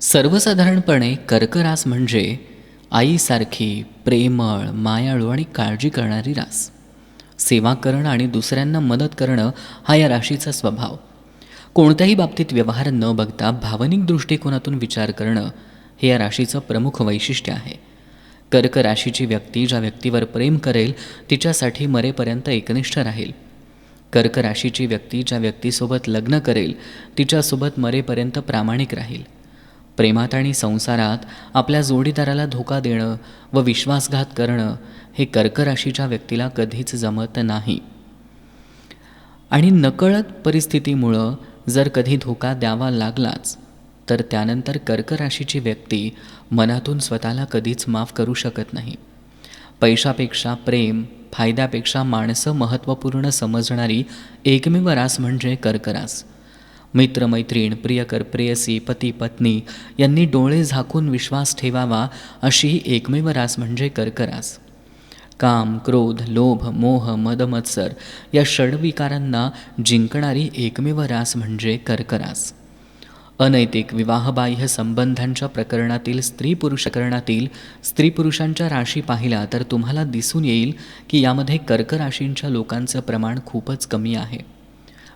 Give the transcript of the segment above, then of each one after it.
सर्वसाधारणपणे कर्करास म्हणजे आईसारखी प्रेमळ मायाळू आणि काळजी करणारी रास. सेवा करणं आणि दुसऱ्यांना मदत करणं हा या राशीचा स्वभाव. कोणत्याही बाबतीत व्यवहार न बघता भावनिक दृष्टिकोनातून विचार करणं हे या राशीचं प्रमुख वैशिष्ट्य आहे. कर्क राशीची व्यक्ती ज्या व्यक्तीवर प्रेम करेल तिच्यासाठी मरेपर्यंत एकनिष्ठ राहील. कर्क राशीची व्यक्ती ज्या व्यक्तीसोबत लग्न करेल तिच्यासोबत मरेपर्यंत प्रामाणिक राहील. प्रेमात आणि संसारात आपल्या जोडीदाराला धोका देणं व विश्वासघात करणं हे कर्क राशीच्या व्यक्तीला कधीच जमत नाही. आणि नकळत परिस्थितीमुळं जर कधी धोका द्यावा लागलाच तर त्यानंतर कर्क राशीची व्यक्ती मनातून स्वतःला कधीच माफ करू शकत नाही. पैशापेक्षा प्रेम फायद्यापेक्षा माणसं महत्त्वपूर्ण समजणारी एकमेव रास म्हणजे कर्करास. मित्रमैत्रीण प्रियकर प्रेयसी पती पत्नी यांनी डोळे झाकून विश्वास ठेवावा अशी एकमेव रास म्हणजे कर्करास. काम क्रोध लोभ मोह मदमत्सर या षडविकारांना जिंकणारी एकमेव रास म्हणजे कर्करास. अनैतिक विवाहबाह्य संबंधांच्या प्रकरणातील स्त्री पुरुष प्रकरणातील स्त्री पुरुषांच्या राशी पाहिला तर तुम्हाला दिसून येईल की यामध्ये कर्कराशींच्या लोकांचं प्रमाण खूपच कमी आहे.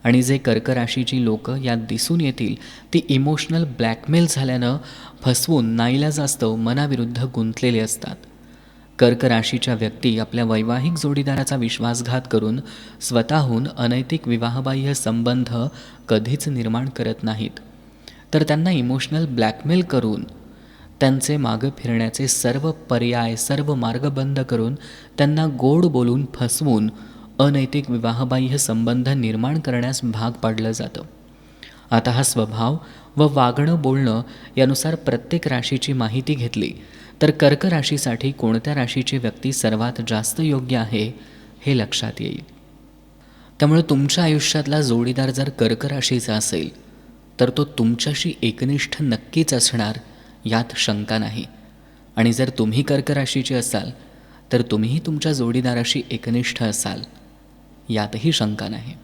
आणि जे कर्कराशीची लोकं यात दिसून येतील ती इमोशनल ब्लॅकमेल झाल्यानं फसवून नाईला जास्त मनाविरुद्ध गुंतलेले असतात. कर्क राशीच्या व्यक्ती आपल्या वैवाहिक जोडीदाराचा विश्वासघात करून स्वतःहून अनैतिक विवाहबाह्य संबंध कधीच निर्माण करत नाहीत. तर त्यांना इमोशनल ब्लॅकमेल करून त्यांचे मागं फिरण्याचे सर्व पर्याय सर्व मार्ग बंद करून त्यांना गोड बोलून फसवून अनैतिक विवाहबाह्य संबंध निर्माण करण्यास भाग पाडलं जातं. आता हा स्वभाव व वागणं बोलणं यानुसार प्रत्येक राशीची माहिती घेतली तर कर्क राशीसाठी कोणत्या राशीची व्यक्ती सर्वात जास्त योग्य आहे हे लक्षात येईल. त्यामुळे तुमच्या आयुष्यातला जोडीदार जर कर्क राशीचा असेल तर तो तुमच्याशी एकनिष्ठ नक्कीच असणार यात शंका नाही. आणि जर तुम्ही कर्क राशीचे असाल तर तुम्हीही तुमच्या जोडीदाराशी एकनिष्ठ असाल. यातही शंका नाही.